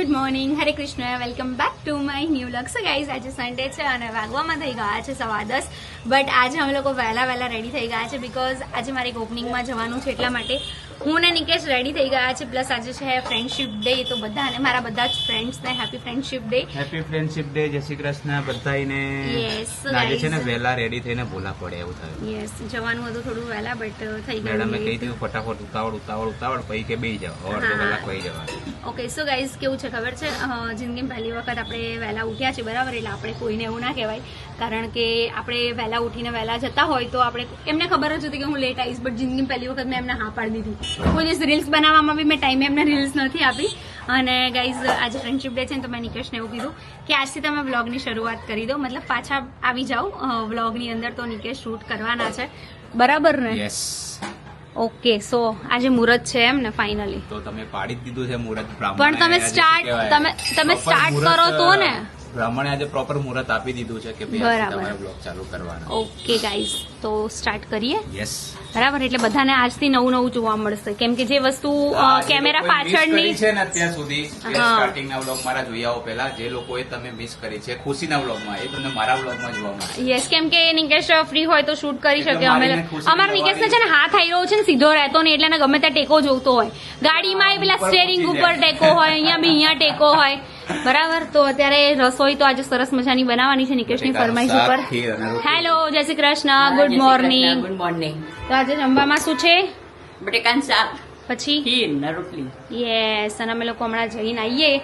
Good morning Hare Krishna welcome back to my new luck so guys આજે Sunday છે અને વાગવામાં થઈ ગયા છે સવા દસ. બટ આજે અમે લોકો વહેલા વહેલા રેડી થઈ ગયા છે બિકોઝ આજે મારે એક ઓપનિંગમાં જવાનું છે એટલા માટે. હું ને નિકેશ રેડી થઈ ગયા છે. પ્લસ આજે છે ફ્રેન્ડશિપ ડે તો બધાને મારા બધા જ ફ્રેન્ડ્સને happy friendship day happy friendship day જય શ્રી કૃષ્ણ. બધાને આજે છે ને. વહેલા રેડી થઈને બોલા પડે એવું થયું. યસ જવાનું હતું થોડું વહેલા બટ થઈ મેડમે કહી ગયું દીધું ફટાફટ ઉતાવળ ઉતાવળ ઉતાવળ પછી કે બેસી જાઓ. ઓર તો કલાક કહી જવા ઓકે સો ગાઈઝ કેવું છે ખબર છે? જિંદગીમાં પહેલી વખત આપણે વહેલા ઉઠ્યા છે બરાબર? એટલે આપણે કોઈને એવું ના કહેવાય. કારણ કે આપણે વહેલા ઉઠીને વહેલા જતા હોય તો આપણે એમને ખબર જ હતી કે હું લેટ આવીશ બટ જિંદગીમાં પહેલી વખત મેં એમને હા પાડી દીધી. કોઈ દિવસ રીલ્સ બનાવવામાં બી મેં ટાઈમે એમને રીલ્સ નથી આપી. અને ગાઈઝ આજે ફ્રેન્ડશિપ ડે છે ને તો મેં નિકેશને એવું કીધું કે આજથી તમે વ્લોગની શરૂઆત કરી દો. મતલબ પાછા આવી જાઓ વ્લોગની અંદર તો નિકેશ શૂટ કરવાના છે. બરાબર ને? ઓકે સો આજે મુહૂર્ત છે એમ ને ફાઇનલી તો તમે પાડી જ દીધું છે મુહૂર્ત. પણ તમે સ્ટાર્ટ તમે- તમે સ્ટાર્ટ કરો તો ને. બ્રાહ્મણે આજે પ્રોપર મુહૂર્ત આપી દીધું છે કે ભાઈ તમારે બ્લોગ ચાલુ કરવાનો. ઓકે ગાઈઝ તો સ્ટાર્ટ કરીએ? યસ બરાબર એટલે બધાને આજથી નવું નવું જોવા મળશે. કેમ કે જે વસ્તુ કેમેરા પાછળની છે ને અત્યાર સુધી. સ્ટાર્ટિંગના બ્લોગ મારા જોઈ આવો પહેલા. જે લોકોએ તમે મિસ કરી છે ખુશીના બ્લોગમાં એ તમને મારા બ્લોગમાં જોવા મળશે. યસ કેમ કે નિકેશ ફ્રી હોય તો શૂટ કરી શકે. અમે અમારા નિકેશને છે ને હાથ આવી રહ્યો છે ને સીધો રહેતો નહીં એટલે ગમે ત્યાં ટેકો જોતો હોય. ગાડીમાં એ પેલા સ્ટેરિંગ ઉપર ટેકો હોય અહીંયા બી અહીંયા ટેકો હોય. બરાબર? તો અત્યારે રસોઈ તો આજે સરસ મજાની બનાવવાની છે નિકેશની ફરમાઈશ ઉપર. હેલો જય Shri Krishna good morning good morning તો આજે જમવામાં શું છે? બટેકાનું શાક પછી? ખીર ને રોટલી. યસ અને અમે લોકો હમણાં જઈને આવીએ.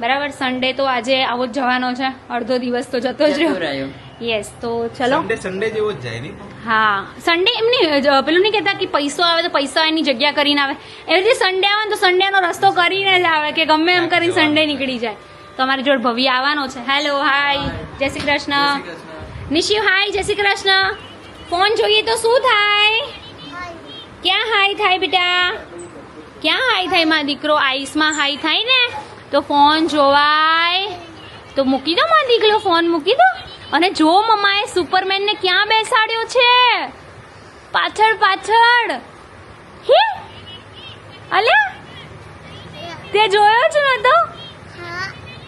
બરાબર સન્ડે તો આજે આવો જ જવાનો છે. અડધો દિવસ તો જતો જ રહ્યો. યસ તો ચલો. સન્ડે સન્ડે જેવો જ જાય નહીં? હા. સન્ડે એમની પેલું નહીં કહેતા કે પૈસો આવે તો પૈસા એની જગ્યા કરીને આવે. એવી રીતે સન્ડે આવે તો સન્ડેનો રસ્તો કરીને જ આવે કે ગમે એમ કરીને સન્ડે નીકળી જાય. તો અમારી જોડે ભવ્ય આવવાનો છે. હેલો હાય જય શ્રી કૃષ્ણ. નિશિવ હાય જય શ્રી કૃષ્ણ. ફોન જોઈએ તો શું થાય? ક્યાં હાય થાય બેટા? ક્યાં હાય થાયમાં દીકરો? આઈસમાં હાય થાય ને? તો ફોન જોવાય. તો મૂકી દો માં દીકરો ફોન મૂકી દો. અને જો મમ્માએ સુપરમેન ને ક્યાં બેસાડ્યો છે? પાછળ પાછળ. હે? અલ્યા? તે જોયો છે નતો?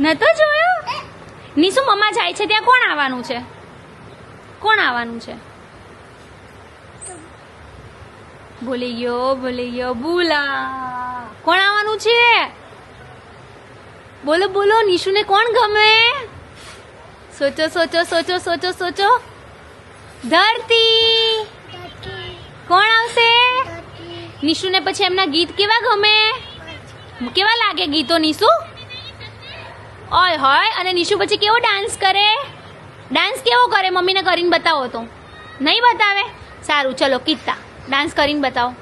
નતો જોયો? નીસુ મમ્મા જાય છે ત્યાં કોણ આવવાનું છે? કોણ આવવાનું છે? ભૂલી ગયો ભૂલી ગયો. ભૂલા કોણ આવવાનું છે? બોલો બોલો. નિશુને કોણ ગમે? સોચો સોચો સોચો સોચો સોચો. ધરતી. કોણ આવશે? નિશુને પછી એમના ગીત કેવા ગમે? કેવા લાગે ગીતો નિશુ? ઓય હોય, અને નિશુ પછી કેવો ડાન્સ કરે? ડાન્સ કેવો કરે? મમ્મીને કરીને બતાવો તો. નહીં બતાવે? સારું, ચલો કીતા ડાન્સ કરીને બતાવો.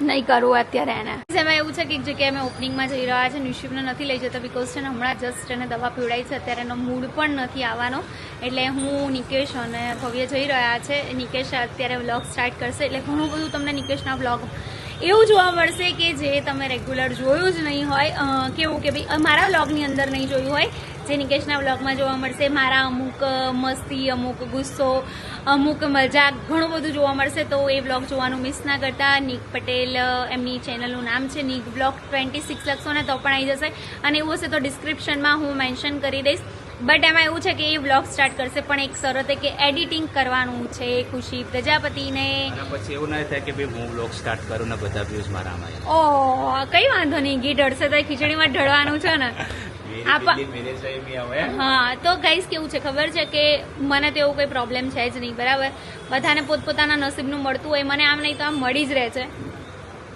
નહીં કરવું અત્યારે એને. એમાં એવું છે કે એક જગ્યાએ અમે ઓપનિંગમાં જઈ રહ્યા છે નિશિવને નથી લઈ જતા બિકોઝ છે ને હમણાં જસ્ટ એને દવા પીવડાવી છે, અત્યારે એનો મૂડ પણ નથી આવવાનો. એટલે હું નિકેશ અને ભવ્ય જઈ રહ્યા છે. નિકેશ અત્યારે વ્લોગ સ્ટાર્ટ કરશે, એટલે ઘણું બધું તમને નિકેશના વ્લોગ એવું જોવા મળશે કે જે તમે રેગ્યુલર જોયું જ નહીં હોય કેવું કે ભાઈ મારા વ્લોગની અંદર નહીં જોયું હોય જે નિકેશના વ્લોગમાં જોવા મળશે. મારા અમુક મસ્તી અમુક ગુસ્સો અમુક મજાક ઘણું બધું જોવા મળશે. તો એ વ્લોગ જોવાનું મિસ ના કરતા. નિક પટેલ એમની ચેનલનું નામ છે નિક બ્લોગ ટ્વેન્ટી સિક્સ લખશો ને તો પણ આવી જશે. અને એવું હશે તો ડિસ્ક્રિપ્શનમાં હું મેન્શન કરી દઈશ. બટ એમાં એવું છે કે એ વ્લોગ સ્ટાર્ટ કરશે પણ એક શરતે કે એડિટિંગ કરવાનું છે. ખુશી પ્રજાપતિને. પછી એવું ના થાય કે ભાઈ હું બ્લોગ સ્ટાર્ટ કરું ને બધા વ્યૂઝ મારા આવે. ઓ કઈ વાંધો નહીં. ઘી ઢળશે તો ખીચડીમાં ઢળવાનું છે ને. હા તો ગાઈસ કેવું છે ખબર છે કે મને તો એવું કોઈ પ્રોબ્લેમ છે જ નહીં બરાબર? બધાને પોતપોતાના નસીબનું મળતું હોય મને આમ નહીં તો આમ મળી જ રહે છે.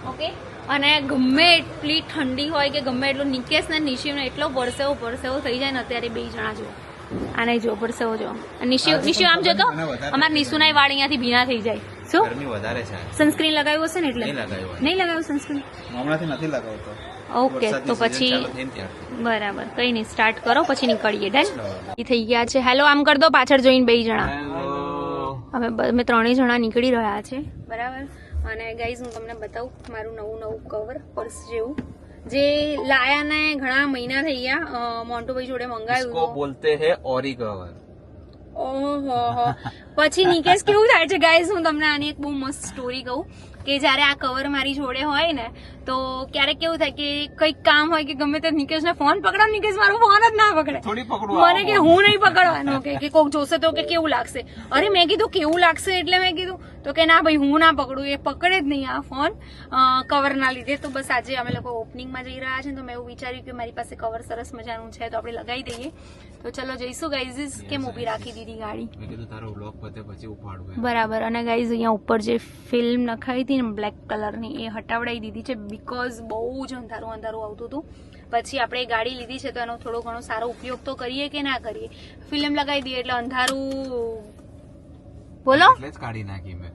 ઓકે અને ગમે એટલી ઠંડી હોય કે ગમે એટલું નિકેશ ને નિશિવને એટલો પરસેવો પરસેવો થઈ જાય ને અત્યારે બે જણા જો આને જો પરસેવો જો નિશિવ નિશિવ આમ જો તો અમારા નિશુના વાળ અહીંયાથી ભીના થઈ જાય. શું? ગરમી વધારે છે. સનસ્ક્રીન લગાવ્યું હશે ને એટલે? નહીં લગાવ્યું સનસ્ક્રીન હમણાંથી નથી લગાવતો. ઓકે તો પછી બરાબર. કઈ નહીં સ્ટાર્ટ કરો પછી નીકળીએ. ડન થઈ ગયા છે. હેલો આમ કર દો પાછળ જોઈને બે જણા. અમે અમે ત્રણેય જણા નીકળી રહ્યા છે. બરાબર. અને ગાઈઝ હું તમને બતાવું મારું નવું નવું કવર પર્સ જેવું. જે લાયાને ઘણા મહિના થઈ ગયા મોન્ટુભાઈ જોડે મંગાવ્યું બોલતે હે ઓરી કવર ઓહો પછી નિકેશ કેવું થાય છે? ગાઈઝ હું તમને આની એક બહુ મસ્ત સ્ટોરી કહું કે જ્યારે આ કવર મારી જોડે હોય ને તો ક્યારેક કેવું થાય કે કંઈક કામ હોય કે ગમે તે નિકેશને ફોન પકડો નિકેશ મારો ફોન જ ના પકડે. મને કે હું નહીં પકડવાનો કે કોક જોશે તો કે કેવું લાગશે. અરે મેં કીધું કેવું લાગશે એટલે મેં કીધું તો કે ના ભાઈ હું ના પકડું એ પકડે જ નહીં આ ફોન. કવર ના લીધે તો બસ આજે અમે લોકો ઓપનિંગમાં જઈ રહ્યા છે તો મેં એવું વિચાર્યું કે મારી પાસે કવર સરસ મજાનું છે તો આપણે લગાવી દઈએ. તો ચલો જઈશું ગાઈઝ કેમ ઊભી રાખી દીધી ગાડી. બરાબર અને ગાઈઝ અહીંયા ઉપર જે ફિલ્મ નખાઈ હતી ને બ્લેક કલરની એ હટાવડાવી દીધી છે બીકોઝ બહુ જ અંધારું અંધારું આવતું હતું. પછી આપણે ગાડી લીધી છે તો એનો થોડો ઘણો સારો ઉપયોગ તો કરીએ કે ના કરીએ? ફિલ્મ લગાવી દઈએ એટલે અંધારું બોલો? એટલે જ કાઢી નાખી મેં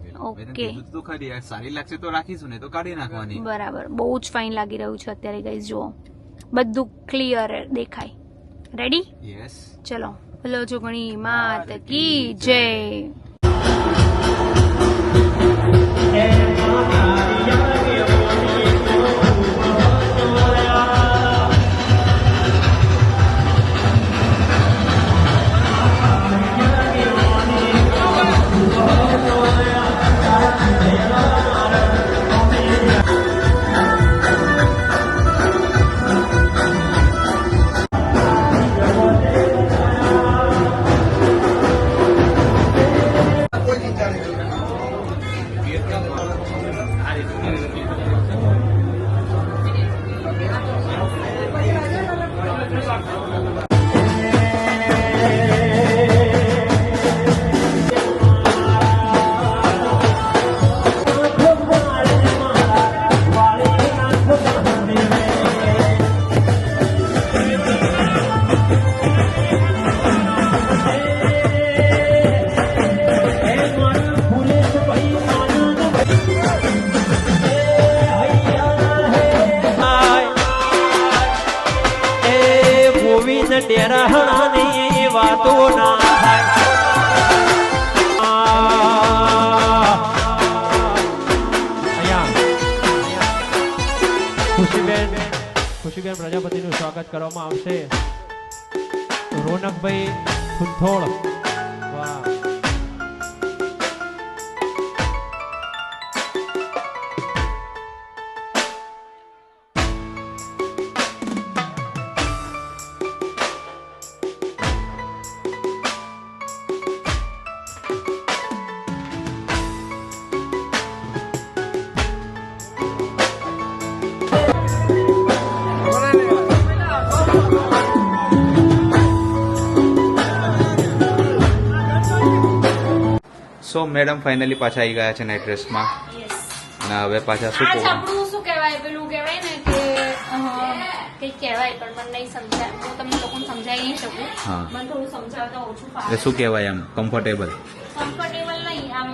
તો ખરી સારી લાગશે તો રાખીશું ને તો કાઢી નાખવાની. બરાબર. બહુ જ ફાઇન લાગી રહ્યું છે અત્યારે ગાઈઝ જુઓ. બધું ક્લિયર દેખાય. રેડી યસ ચલો બોલો જોગણી માત કી જય. એ didn't know. ખુશીબેન ખુશીબેન પ્રજાપતિનું સ્વાગત કરવામાં આવશે. રોનકભાઈ ખુંથોળ સો મેડમ ફાઇનલી પાછા આવી ગયા છે નાઇટ ડ્રેસમાં અને હવે પાછા શું આપણું શું કહેવાય? પેલું કહેવાય ને કે કંઈક કહેવાય પણ મને નહીં સમજાય. હું તમને લોકોને સમજાવી નહીં શકું. હા. મને થોડું સમજાવતા ઓછું એટલે શું કહેવાય કમ્ફર્ટેબલ કમ્ફર્ટેબલ નહીં આમ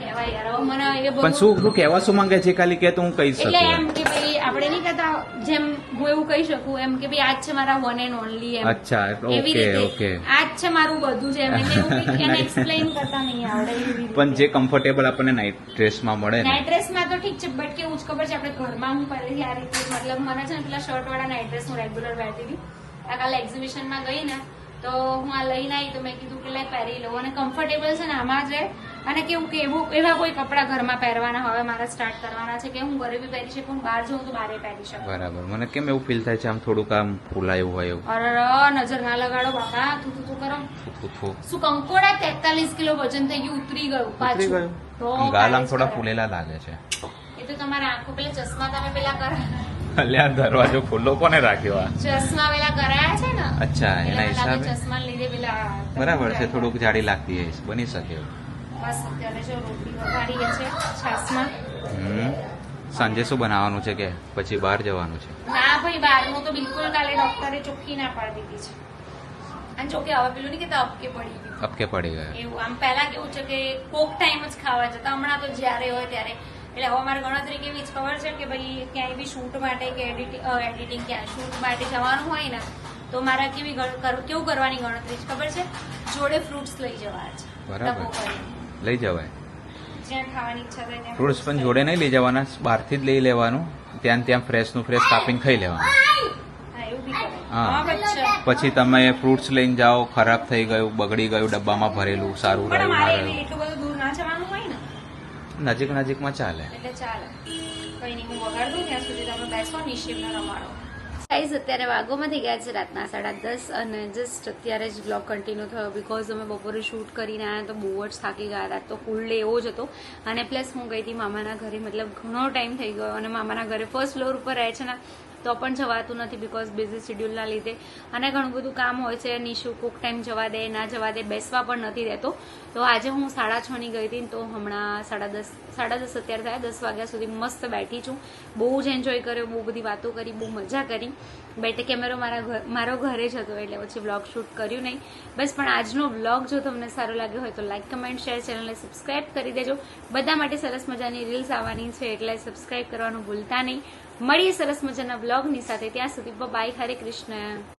કહેવાય યાર. મને એ પણ શું તું કહેવા શું માંગે છે ખાલી? કે તો હું કહી એટલે એમ શકું કે ભાઈ આપણે નહીં કહેતા જેમ હું એવું કહી શકું એમ કે ભાઈ આજ છે મારા વન એન્ડ ઓનલી એમ. અચ્છા ઓકે ઓકે આજ છે મારું બધું છે એમ. એને એક્સપ્લેન કરતા નહીં આવડે પણ જે કમ્ફર્ટેબલ આપણને નાઇટ ડ્રેસમાં મળે નાઇટ ડ્રેસમાં તો ઠીક છે બટ કેવું જ ખબર છે આપણે ઘરમાં હું પહેલેથી આ રીતે મતલબ મને છે ને પેલા શર્ટ વાળા નાઇટ ડ્રેસ હું રેગ્યુલર પહેરતી હતી. આ કાલે એક્ઝિબિશનમાં ગઈ ને તો હું આ લઈને આવી તો મેં કીધું કે લાય પહેરી લઉં. અને કમ્ફર્ટેબલ છે ને આમાં જ અને કેવું કે એવું એવા કોઈ કપડાં ઘરમાં પહેરવાના હવે મારા સ્ટાર્ટ કરવાના છે કે હું ઘરે બી પહેરી શકું બહાર જઉં તો બારે પહેરી શકું. બરાબર. મને કેમ એવું ફીલ થાય છે? આમ થોડુંક આમ ફૂલાયું હોય એવું. અરે નજર ના લગાડો બાપા. તું તું કરો. શું કંકોડા તેતાલીસ કિલો વજન થઈ ગયું ઉતરી ગયું પાછું. તો આમ ગાલ આમ કાલે જ થોડા ફૂલેલા લાગે છે. એ તો તમારા આંખો પેલા ચશ્મા તમે પેલા કરા અલ્યા દરવાજો ખુલ્લો કોને રાખ્યો આ? ચશ્મા પેલા કરાયા છે ને? અચ્છા, એના હિસાબે? ચશ્મા લીધે પેલા બરાબર છે થોડુંક જાડી લાગતી હશે બની શકે બસ અત્યારે જો રોટલી વઘારીએ છે છાસમાં. સાંજે શું બનાવવાનું છે કે પછી બહાર જવાનું છે? ના ભાઈ બહારનું તો બિલકુલ કાલે ડોક્ટરે ચોખ્ખી ના પાડી દીધી છે. અને જોકે હવે પેલું નહીં કે અપકે પડી અપકે પડી ગયા. એવું આમ પહેલા કેવું છે કે કોક ટાઈમ જ ખાવા જતા. હમણાં તો જ્યારે હોય ત્યારે. એટલે હવે મારે ગણતરી કેવી જ ખબર છે કે ભાઈ ક્યાંય બી શૂટ માટે કે એડિટિંગ એડિટિંગ ક્યાં શૂટ માટે જવાનું હોય ને તો મારા કેવી કેવું કરવાની ગણતરી છે ખબર છે? જોડે ફ્રૂટ્સ લઈ જવા છે. બરાબર. ડબ્બો કરીને. લઈ જવાય. ફ્રૂટ્સ પણ જોડે નહીં લઈ જવાના બહારથી જ લઈ લેવાનું ત્યાં ને ત્યાં ફ્રેશનું ફ્રેશ કાપીને ખાઈ લેવાનું. હા પછી તમે ફ્રૂટ્સ લઈને જાઓ ખરાબ થઈ ગયું બગડી ગયું ડબ્બામાં ભરેલું સારું રહ્યું ના રહ્યું. નજીક નજીકમાં ચાલે. ચાલે. કઈ નહીં હું વગાડ દઉં ત્યાં સુધી તમે બેસો નિશિમને રમાડો. ગાઈઝ અત્યારે વાગોમાં થઈ ગયા છે રાતના સાડા દસ અને જસ્ટ અત્યારે જ બ્લોગ કન્ટિન્યુ થયો બિકોઝ અમે બપોરે શૂટ કરીને આવ્યા તો બહુ જ થાકી ગયા હતા. તો ફૂલ ડે એવો જ હતો. અને પ્લસ હું ગઈ હતી મામાના ઘરે. મતલબ ઘણો ટાઈમ થઈ ગયો અને મામાના ઘરે ફર્સ્ટ ફ્લોર ઉપર રહે છે ને તો પણ જવાતું નથી બિકોઝ બિઝી શેડ્યુલના લીધે. અને ઘણું બધું કામ હોય છે. નિશુ કોક ટાઈમ જવા દે, ના જવા દે, બેસવા પણ નથી રહેતો તો આજે હું સાડા છ ની ગઈ હતી તો હમણાં સાડા દસ સાડા દસ અત્યારે થયા. દસ વાગ્યા સુધી મસ્ત બેઠી છું. બહુ જ એન્જોય કર્યો, બહુ બધી વાતો કરી, બહુ મજા કરી. બેટે કેમેરો મારા ઘર મારો ઘરે જ હતો એટલે પછી બ્લોગ શૂટ કર્યું નહીં. બસ પણ આજનો બ્લોગ જો તમને સારો લાગ્યો હોય તો લાઇક કમેન્ટ શેર ચેનલને સબસ્ક્રાઈબ કરી દેજો. બધા માટે સરસ મજાની રીલ્સ આવવાની છે એટલે સબસ્ક્રાઇબ કરવાનું ભૂલતા નહીં. મળીએ સરસ મજાના બ્લોગની સાથે. ત્યાં સુધી બાય હરે કૃષ્ણ.